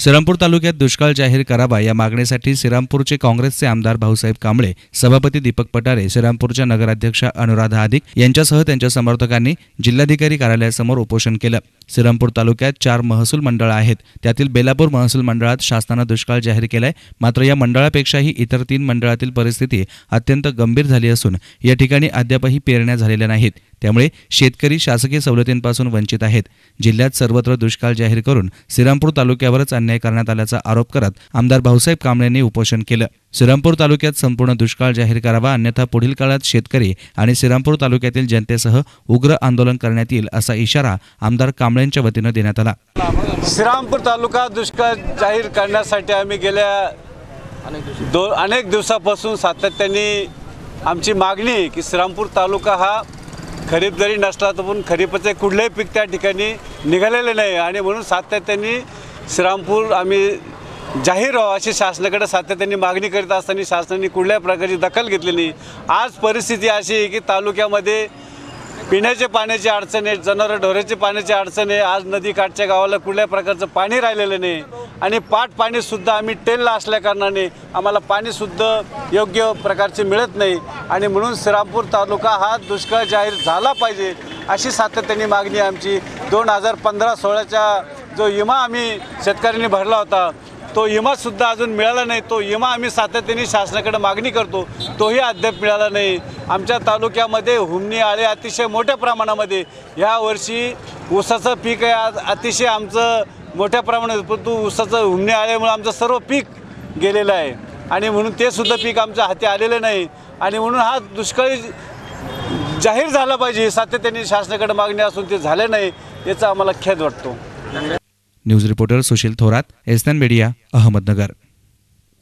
श्रीरामपूर तालुक्यात दुष्काळ जाहीर करावा या मागणीसाठी श्रीरामपूरचे काँग्रेसचे आमदार भाऊसाहेब कांबळे सभापती दीपक पटारे श्रीरामपूरच्या नगराध्यक्षा अनुराधा अधिक यांच्यासह त्यांच्या समर्थकांनी जिल्हाधिकारी कार्यालयासमोर उपोषण केलं. श्रीरामपूर तालुक्यात चार महसूल मंडळं आहेत. त्यातील बेलापूर महसूल मंडळात शासनानं दुष्काळ जाहीर केलाय. मात्र या मंडळापेक्षाही इतर तीन मंडळातील परिस्थिती अत्यंत गंभीर झाली असून या ठिकाणी अद्यापही पेरण्या झालेल्या नाहीत. त्यामुळे शेतकरी शासकीय सवलतींपासून वंचित आहेत. जिल्ह्यात सर्वत्र दुष्काळ जाहीर करून श्रीरामपूर तालुक्यावरच अन्याय करण्यात आल्याचा आरोप करत आमदार भाऊसाहेब कांबळेंनी उपोषण केलं. श्रीरामपूर तालुक्यात संपूर्ण दुष्काळ जाहीर करावा अन्यथा पुढील काळात शेतकरी आणि श्रीरामपूर तालुक्यातील जनतेसह उग्र आंदोलन करण्यात येईल असा इशारा आमदार कांबळेंच्या वतीनं देण्यात आला. श्रीरामपूर तालुका दुष्काळ जाहीर करण्यासाठी आम्ही गेल्या दो अनेक दिवसापासून सातत्याने आमची मागणी की श्रीरामपूर तालुका हा खरीप जरी नसला तर पण खरीपाचे कुठलेही पीक त्या ठिकाणी निघालेले नाही आणि म्हणून सातत्याने श्रीरामपूर आम्ही जाहीर व्हावं अशी शासनाकडे सातत्याने मागणी करीत असताना शासनाने कुठल्याही प्रकारची दखल घेतली नाही. आज परिस्थिती अशी आहे की तालुक्यामध्ये पिण्याच्या पाण्याची अडचण आहे जनावर ढोऱ्याची पाण्याची अडचण आहे. आज नदीकाठच्या गावाला कुठल्याही प्रकारचं पाणी राहिलेलं नाही. आणि पाठ पाणीसुद्धा आम्ही टेलला असल्याकारणाने आम्हाला पाणीसुद्धा योग्य प्रकारचे मिळत नाही. आणि म्हणून श्रीरामपूर तालुका हा दुष्काळ जाहीर झाला पाहिजे. अशी सातत्याने मागणी आमची. दोन हजार पंधरा सोळाच्या जो विमा आम्ही शेतकऱ्यांनी भरला होता तो विमासुद्धा अजून मिळाला नाही. तो विमा आम्ही सातत्याने शासनाकडे मागणी करतो. तोही अद्याप मिळाला नाही. आमच्या तालुक्यामध्ये हुमणी आळे अतिशय मोठ्या प्रमाणामध्ये. ह्या वर्षी ऊसाचं पीक आहे आज अतिशय आमचं मोठ्या प्रमाणात परंतु ऊसाचं हुमणी आळ्यामुळे आमचं सर्व पीक गेलेलं आहे. आणि म्हणून ते सुद्धा पीक आमच्या हाती आलेलं नाही. आणि म्हणून हा दुष्काळी जाहीर झाला पाहिजे. सातत्याने शासनाकडे मागणी असून ते झाले नाही याचा आम्हाला खेद वाटतो. News reporter Sushil Thorat SN media Ahmednagar.